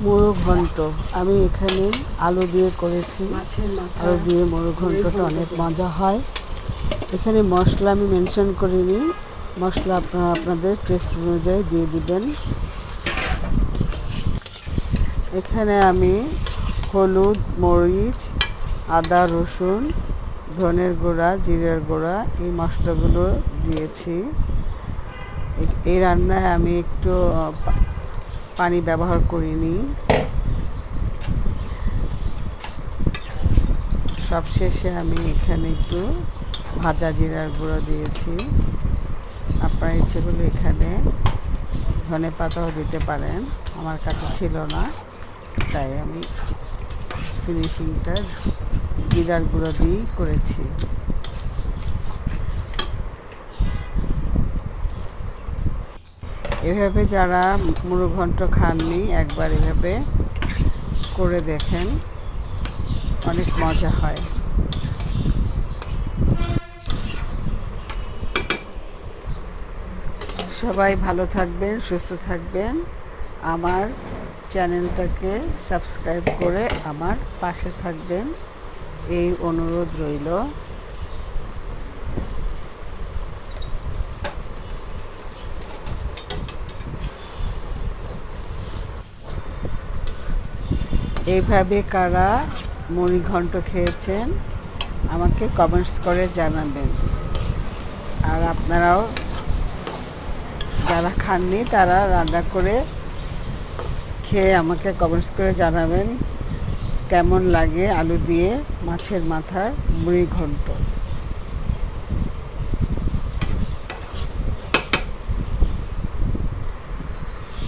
মুড়ো ঘন্ট আমি এখানে আলু দিয়ে করেছি। আলু দিয়ে মুড়ো ঘন্টটা অনেক মজা হয়। এখানে মশলা আমি মেনশন করিনি। মশলা আপনারা আপনাদের টেস্ট অনুযায়ী দিয়ে দিবেন। এখানে আমি হলুদ মরিচ আদা রসুন ধনের গুঁড়া জিরের গুঁড়া এই মশলাগুলো দিয়েছি। এই- রান্নায় আমি একটু পানি ব্যবহার করিনি। সবশেষে আমি এখানে একটু ভাজা জিরার গুঁড়ো দিয়েছি। আপনার ইচ্ছে করলে এখানে ধনে পাতাও দিতে পারেন, আমার কাছে ছিল না, তাই আমি ফিনিশিংটা জিরার গুঁড়ো দিয়েই করেছি। এভাবে যারা মুড়ো ঘন্ট খাননি, একবার এভাবে করে দেখেন। অনেক মজা হয়। সবাই ভালো থাকবেন, সুস্থ থাকবেন। আমার চ্যানেলটাকে সাবস্ক্রাইব করে আমার পাশে থাকবেন। এই অনুরোধ রইল। এইভাবে কারা মুড়ি ঘন্ট খেয়েছেন, আমাকে কমেন্টস করে জানাবেন। আর আপনারাও যারা খাননি, তারা রান্না করে খেয়ে আমাকে কমেন্টস করে জানাবেন, কেমন লাগে আলু দিয়ে মাছের মাথার মুড়ি ঘন্ট।